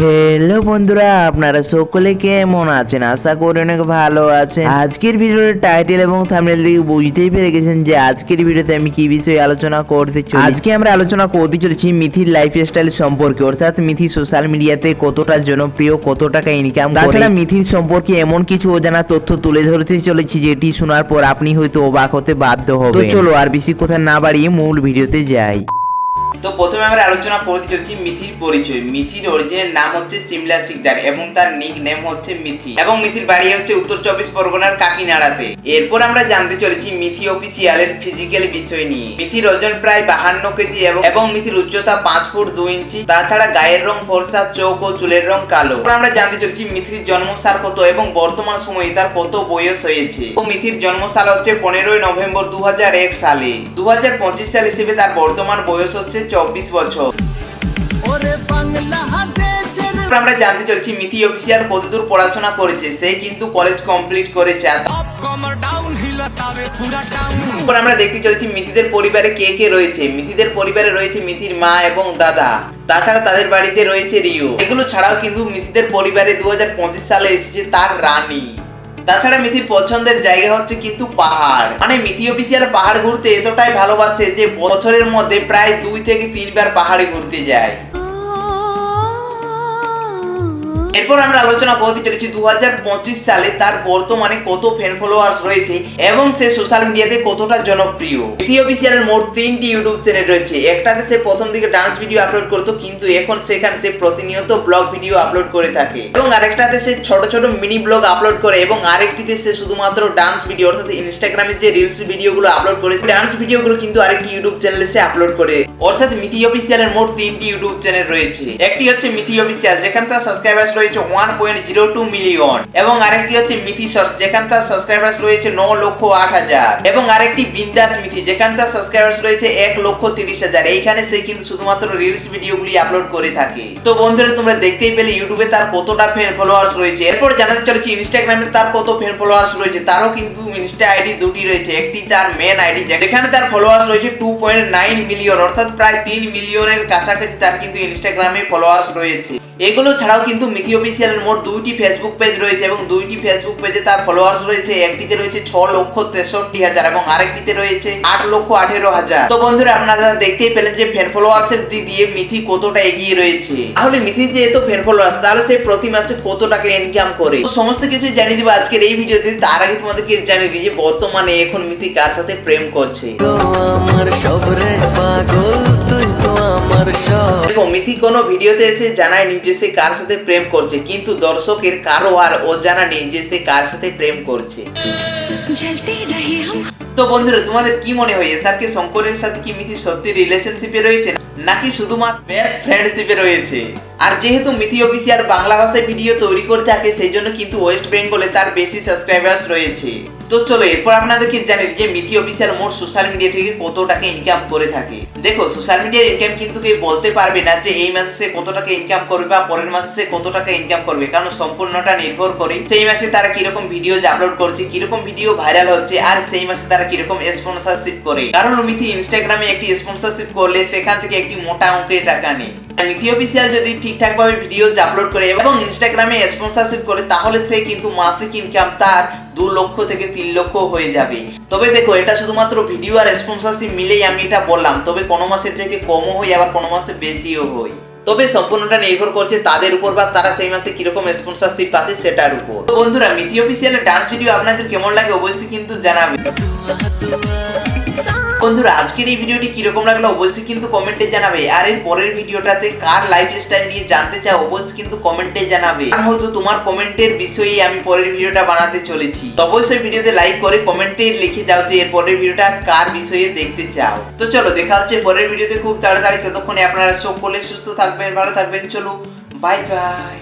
Hello বন্ধুরা, আপনারা সকলে কেমন আছেন? আশা করি অনেক ভালো আছেন। আজকের ভিডিওর টাইটেল এবং থাম্বনেল থেকে বুঝতেই পেরে গেছেন যে আজকের ভিডিওতে আমি কি বিষয়ে আলোচনা করতে চলেছি। আজকে আমরা আলোচনা করতে চলেছি মিথির লাইফস্টাইল সম্পর্কে, অর্থাৎ মিথি সোশ্যাল মিডিয়াতে কতটা জনপ্রিয় কত টাকা ইনকাম তাছাড়া মিথির সম্পর্কে এমন কিছু অজানা তথ্য তুলে ধরতে চলেছি, যেটি শোনার পর আপনি হয়তো অবাক হতে বাধ্য হবে তো চলো আর বেশি কথা না বাড়িয়ে মূল ভিডিওতে যাই। তো প্রথমে আমরা আলোচনা করতে চলছি মিথির পরিচয়। মিথির অরিজিনের নাম হচ্ছে সিমলা সিকদার এবং তার নিক নেম হচ্ছে মিথি। এবং মিথির বাড়ি হচ্ছে উত্তর চব্বিশ পরগনার কাকিনাড়াতে। এরপর আমরা জানতে চলেছি মিথি অফিসিয়ালের ফিজিক্যাল বিষয় নিয়ে। মিথির ওজন প্রায় বাহান্ন কেজি এবং মিথির উচ্চতা পাঁচ ফুট দুই ইঞ্চি। তাছাড়া গায়ের রং ফর্সা, চোখ ও চুলের রং কালো। আমরা জানতে চলেছি মিথির জন্মসাল কত এবং বর্তমান সময়ে তার কত বয়স হয়েছে। ও মিথির জন্মসাল হচ্ছে পনেরোই নভেম্বর দু হাজার এক সালে। দু হাজার পঁচিশ সাল হিসেবে তার বর্তমান বয়স হচ্ছে চব্বিশ বছর। আমরা জানতে চলছি মিথি অফিসিয়াল কতদূর পড়াশোনা করেছে? সে কিন্তু কলেজ কমপ্লিট করেছে। আর এরপর আমরা দেখতে চলেছি মিথিদের পরিবারে কে কে রয়েছে? মিথিদের পরিবারে রয়েছে মিথির মা এবং দাদা। তাছাড়া তাদের বাড়িতে রয়েছে রিও এগুলো ছাড়াও কিন্তু মিথিদের পরিবারে দু হাজার পঁচিশ সালে এসেছে তার রানী। তাছাড়া মিথির পছন্দের জায়গা হচ্ছে কিন্তু পাহাড়। মানে মিথি অফিসিয়াল পাহাড় ঘুরতে এতটাই ভালোবাসে যে বছরের মধ্যে প্রায় দুই থেকে তিনবার পাহাড়ে ঘুরতে যায়। এরপর আমরা আলোচনা করতে চলেছি দু হাজার পঁচিশ সালে তার বর্তমানে কত ফ্যান ফলোয়ার্স রয়েছে এবং সে সোশ্যাল মিডিয়াতে কতটা জনপ্রিয়। মিথি অফিসিয়ালের মোট তিনটি ইউটিউব চ্যানেল রয়েছে। একটাতে সে প্রথম দিকে ডান্স ভিডিও আপলোড করতো, কিন্তু এখন সেখানে সে প্রতিনিয়ত ব্লগ ভিডিও আপলোড করে থাকে। এবং আরেকটাতে সে ছোট ছোট মিনি ব্লগ আপলোড করে এবং আরেকটিতে সে শুধুমাত্র ডান্স ভিডিও অর্থাৎ ইনস্টাগ্রামে যে রিলস ভিডিওগুলো আপলোড করে ডান্স ভিডিওগুলো কিন্তু আরেকটি ইউটিউব চ্যানেলে সে আপলোড করে। অর্থাৎ মিথি অফিসিয়ালের মোট তিনটি ইউটিউব চ্যানেল রয়েছে। একটি হচ্ছে মিথি অফিসিয়াল যেখানে তার সাবস্ক্রাইবার্স রয়েছে one point zero two million এবং আরেকটি হচ্ছে মিথি শর্টস যেখানে তার সাবস্ক্রাইবার্স রয়েছে ন লক্ষ আট হাজার। এবং আরেকটি বিন্দাস মিথি, যেখানে তার সাবস্ক্রাইবার্স রয়েছে এক লক্ষ তিরিশ হাজার। এইখানে সে কিন্তু শুধুমাত্র রিলস ভিডিওগুলি আপলোড করে থাকে। তো বন্ধুরা, তোমরা দেখতেই পেলে ইউটিউবে তার কতটা ফ্যান ফলোয়ার্স রয়েছে। এরপর জানাতে চলেছি ইনস্টাগ্রামে তার কত ফ্যান ফলোয়ার্স রয়েছে, তারও কিন্তু ইনস্টা আইডি দুটি রয়েছে। একটি তার মেন আইডি যেখানে তার ফলোয়ার্স রয়েছে টু পয়েন্ট নাইন মিলিয়ন অর্থাৎ প্রায় তিন মিলিয়নের কাছাকাছি তার কিন্তু ইনস্টাগ্রামে ফলোয়ার্স রয়েছে। এগুলো ছাড়াও কিন্তু মিথি অফিসিয়ালের মোট দুইটি ফেসবুক পেজ রয়েছে এবং দুইটি ফেসবুক পেজে তার ফলোয়ার্স রয়েছে। একটিতে রয়েছে ছ লক্ষ তেষট্টি হাজার এবং আরেকটিতে রয়েছে আট লক্ষ আঠেরো হাজার। তো বন্ধুরা, আপনারা দেখতেই পেলেন যে ফ্যান ফলোয়ার্স এর দিক দিয়ে মিথি কতটা এগিয়ে রয়েছে। তাহলে মিথি যে এত ফ্যান ফলোয়ার্স তাহলে সে প্রতি মাসে কত টাকা ইনকাম করে? তো সমস্ত কিছু জানিয়ে দিব আজকের এই ভিডিওতে। তার আগে তোমাদেরকে জানিয়ে দিই যে বর্তমানে এখন মিথি কার সাথে প্রেম করছে। আমার সবরে পাগল, তুই অমিতি কোনো ভিডিওতে এসে জানায় নিজে সে কার সাথে প্রেম করছে। কিন্তু দর্শকের কারও আর ও জানা নেই যে সে কার সাথে প্রেম করছে। তো বন্ধুরা তোমাদের কি মনে হয়? এসআর কে শঙ্করের সাথে কি মিথি সত্যি রিলেশনশিপে রয়েছে? নাকি শুধুমাত্র বেস্ট ফ্রেন্ডশিপে রয়েছে? আর যেহেতু মিথি অফিসিয়াল বাংলা ভাষায় ভিডিও তৈরি করে থাকে সেই জন্য কিন্তু ওয়েস্ট বেঙ্গলে তার বেশি সাবস্ক্রাইবার্স রয়েছে। তো চলো, এরপর আপনাদেরকে জানি যে মিথি অফিসিয়াল মোট সোশ্যাল মিডিয়া থেকে কত টাকা ইনকাম করে থাকে। দেখো সোশ্যাল মিডিয়ার ইনকাম কিন্তু কেউ বলতে পারবে না যে এই মাসে সে কত টাকা ইনকাম করবে বা পরের মাসে সে কত টাকা ইনকাম করবে। কারণ সম্পূর্ণটা নির্ভর করে সেই মাসে তারা কীরকম ভিডিও আপলোড করছে, কীরকম ভিডিও ভাইরাল হচ্ছে আর সেই মাসে তারা কীরকম স্পন্সরশিপ করে। কারণ মিথি ইনস্টাগ্রামে একটি স্পন্সরশিপ করলে সেখান থেকে একটি মোটা অঙ্কের টাকা নেই মিথি অফিসিয়াল যদি ঠিকঠাক ভাবে ভিডিওজ আপলোড করে এবং ইনস্টাগ্রামে স্পন্সরশিপ করে, তাহলে সে কিন্তু মাসিক ইনকাম তার দু লক্ষ থেকে তিন লক্ষ হয়ে যাবে। তবে দেখো, এটা শুধুমাত্র ভিডিও আর স্পন্সরশিপ মিলেই আমি এটা বললাম। তবে কোনো মাসের চাইতে কমও হয় আবার কোনো মাসে বেশিও হয় তবে সম্পূর্ণটা নির্ভর করছে তাদের উপর বা তারা সেই মাসে কীরকম স্পন্সরশিপ পাচ্ছে সেটার উপর। তো বন্ধুরা, মিথি অফিসিয়ালের ডান্স ভিডিও আপনাদের কেমন লাগে অবশ্যই কিন্তু জানাবে বন্ধুরা, আজকের এই ভিডিওটি কীরকম লাগল অবশ্যই কিন্তু কমেন্টে জানাবে। আর এর পরের ভিডিওটাতে কার লাইফ স্টাইল নিয়ে জানতে চাও অবশ্যই কিন্তু কমেন্টে জানাবে। আর হয়তো তোমার কমেন্টের বিষয়ে আমি পরের ভিডিওটা বানাতে চলেছি। তো অবশ্যই ভিডিওতে লাইক করে কমেন্টে লিখে যাও যে এর পরের ভিডিওটা কার বিষয়ে দেখতে চাও। তো চলো, দেখা হচ্ছে পরের ভিডিওতে খুব তাড়াতাড়ি। ততক্ষণে আপনারা সকলে সুস্থ থাকবেন, ভালো থাকবেন। চলো বাই বাই